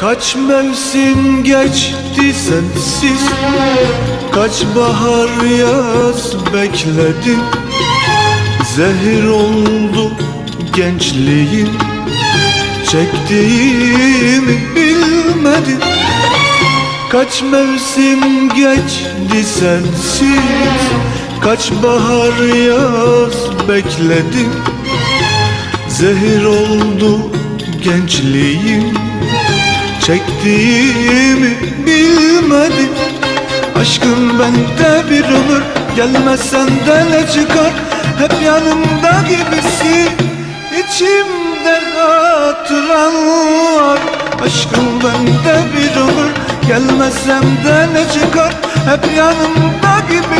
Kaç mevsim geçti sensiz Kaç bahar yaz bekledim Zehir oldu gençliğim Çektiğimi bilmedim Kaç mevsim geçti sensiz Kaç bahar yaz bekledim Zehir oldu gençliğim Çektiğimi bilmedim Aşkın bende bir ömür Gelmezsen de çıkar? Hep yanımda gibisin İçimde hatıran var. Aşkın bende bir ömür Gelmezsem de çıkar? Hep yanımda gibisin